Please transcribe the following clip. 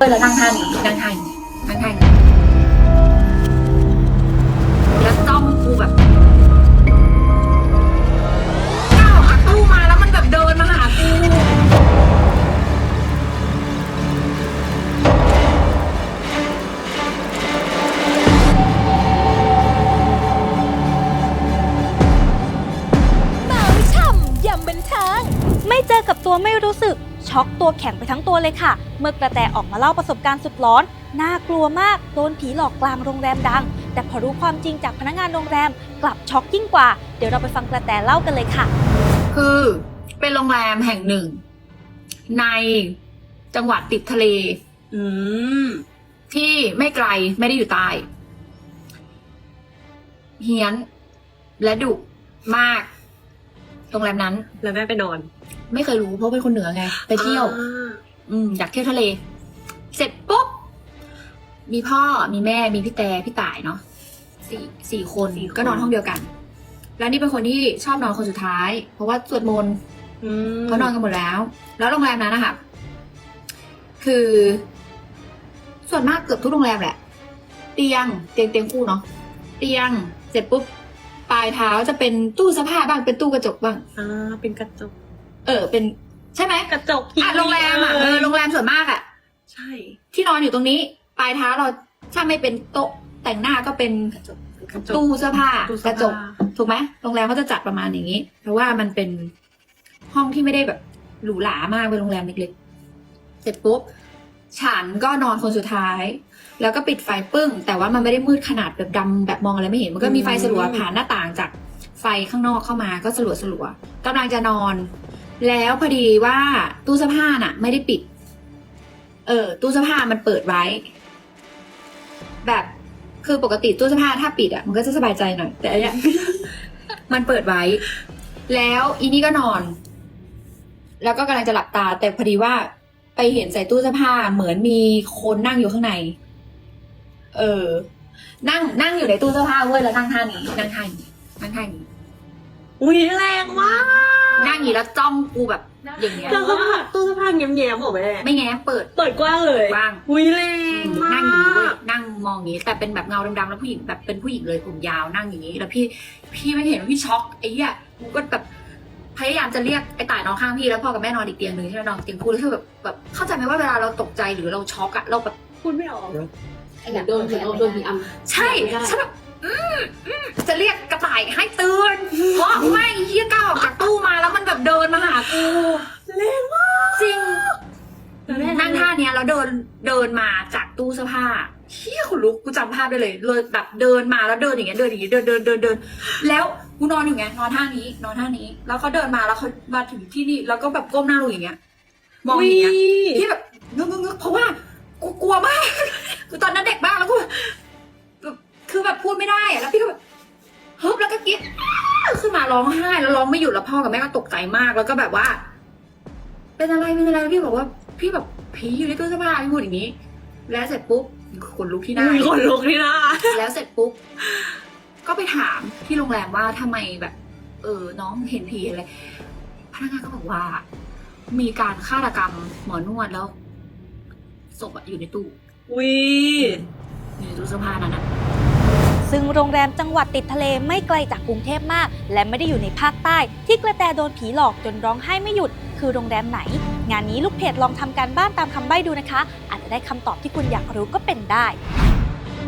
เออแล้วนั่งท่านี้นั่งท่านี้นั่งท่านี้แล้วจ้องกูแบบก้าวออกจากตู้มาแล้วมันแบบเดินมาหากูเมาช่ำยำบันเทิงไม่เจอกับตัวไม่รู้สึก ช็อกตัวแข็งไปทั้งตัวเลยค่ะ เมื่อกระแตออกมาเล่าประสบการณ์สุดร้อน น่ากลัวมาก โดนผีหลอกกลางโรงแรมดัง แต่พอรู้ความจริงจากพนักงานโรงแรม กลับช็อกยิ่งกว่า เดี๋ยวเราไปฟังกระแตเล่ากันเลยค่ะ คือเป็นโรงแรมแห่งหนึ่ง ในจังหวัดติดทะเล อืม ที่ไม่ไกลไม่ได้อยู่ใต้เฮี้ยนและดุมาก โรงแรมนั้น แล้วแม่ไปนอน ไม่เคยรู้เพราะเป็นคนเหนือไง ไปเที่ยวอ่าอืมอยากเที่ยวทะเล เสร็จปุ๊บ มีพ่อมีแม่มีพี่แต่พี่ต่ายเนาะสี่สี่คน ก็นอนห้องเดียวกัน แล้วนี่เป็นคนที่ชอบนอนคนสุดท้าย เพราะว่าสวดมนต์อืมเขานอนกันหมดแล้ว แล้วโรงแรมนั้นนะคะคือ ส่วนมากเกือบทุกโรงแรมแหละ เตียงเตียงเตียงคู่เนาะเตียงเสร็จปุ๊บ ปลายเท้าจะเป็นตู้เสื้อผ้าบ้างเป็นตู้กระจกบ้าง อ่าเป็นกระจก เออ เป็นใช่ไหมกระจกอะโรงแรมอะเออโรงแรมส่วนมากอะ ใช่ ที่นอนอยู่ตรงนี้ ปลายเท้าเราถ้าไม่เป็นโต๊ะแต่งหน้าก็เป็นกระจกกระจกตู้เสื้อผ้าตู้กเสื้อระจกผ้าถูกไหมโรงแรมเขาจะจัดประมาณอย่างนี้ เพราะว่ามันเป็นห้องที่ไม่ได้แบบหรูหรามากเป็นโรงแรมเล็กๆเสร็จปุ๊บ ฉันก็นอนคนสุดท้าย แล้วก็ปิดไฟปึ้ง แต่ว่ามันไม่ได้มืดขนาดแบบดำแบบมองอะไรไม่เห็น มันก็มีไฟสลัวผ่านหน้าต่างจากไฟข้างนอกเข้ามาก็สลัวสลัวกำลังจะนอน แล้วพอดีว่าตู้เสื้อผ้าน่ะ ไม่ได้ปิด เออ ตู้เสื้อผ้ามันเปิดไว้ แบบคือปกติตู้เสื้อผ้าถ้าปิดอะมันก็จะสบายใจหน่อย แต่อันเนี้ยมันเปิดไว้ แล้วอีนี่ก็นอน แล้วก็กำลังจะหลับตา แต่พอดีว่า ไปเห็นใส่ตู้เสื้อผ้าเหมือนมีคนนั่งอยู่ข้างใน เออ นั่งนั่งอยู่ในตู้เสื้อผ้าเว้ยแล้วนั่งท่านี้นั่งท่านี้นั่งท่านี้อุ้ยแรงมากนั่งอย่างนี้แล้วจ้องกูแบบอย่างเงี้ยแล้วก็ผ้าตู้เสื้อผ้าแง้มๆเหรอแม่ไม่แง้มเปิด เปิดกว้างเลยกว้างอุ้ยแรงมากนั่งอย่างนี้เว้ยนั่งมองอย่างนี้ แต่เป็นแบบเงาดำๆแล้วผู้หญิงแบบเป็นผู้หญิงเลยผมยาวนั่งอย่างนี้ แล้วพี่พี่ไม่เห็นว่าพี่ช็อกไอ้เหี้ยกูก็แบบ พยายามจะเรียกไอ้ต่ายนอนข้างพี่แล้วพ่อกับแม่นอนอีกเตียงหนึ่งที่เรานอนเตียงคู่แล้วคือแบบแบบเข้าใจไหมว่าเวลาเราตกใจหรือเราช็อกอะเราแบบพูดไม่ออกไอ้แบบโดนผีเอาโดนผีอำใช่ไม่ได้ฉันแบบอืมอืมจะเรียกกระต่ายให้ตื่นเพราะไม่เฮียก้าวออกจากตู้มาแล้วมันแบบเดินมาหากูแรงมากจริงแล้วแม่นั่งท่าเนี้ยแล้วเดินเดินมาจากตู้เสื้อผ้าเฮียขนลุกกูจำภาพได้เลยเลยแบบเดินมาแล้วเดินอย่างเงี้ยเดินอย่างเงี้ยเดินเดินเดินเดินแล้ว กูนอนอยู่ไงนอนท่านี้ นอนท่านี้ แล้วเขาเดินมาแล้วเขามาถึงที่นี่แล้วก็แบบก้มหน้าลงอย่างเงี้ยมองอย่างเงี้ยพี่แบบงึกงึกงึกเพราะว่ากูกลัวมากคือตอนนั้นเด็กมากแล้วกูแบบแบบคือแบบพูดไม่ได้อะแล้วพี่ก็แบบฮึบแล้วก็กรี๊ดอ้าวขึ้นมาร้องไห้แล้วร้องไม่หยุดแล้วพ่อกับแม่ก็ตกใจมากแล้วก็แบบว่า เป็นอะไรเป็นอะไรพี่บอกว่า พี่แบบผีอยู่ในตู้เสื้อผ้าพี่พูดอย่างนี้ แล้วเสร็จปุ๊บขนลุกที่หน้าอุ้ยคนลุกนี่นะแล้วเสร็จปุ๊บ ก็ไปถามที่โรงแรมว่าทำไมแบบ เออน้องเห็นผีอะไรพนักงานก็บอกว่า มีการฆาตกรรมหมอนวดแล้วศพอะอยู่ในตู้อุ้ยอยู่ในตู้เสื้อผ้านั้นอะซึ่งโรงแรมจังหวัดติดทะเลไม่ไกลจากกรุงเทพมาก และไม่ได้อยู่ในภาคใต้ ที่กระแตโดนผีหลอกจนร้องไห้ไม่หยุด คือโรงแรมไหน งานนี้ลูกเพจลองทำการบ้านตามคำใบ้ดูนะคะ อาจจะได้คำตอบที่คุณอยากรู้ก็เป็นได้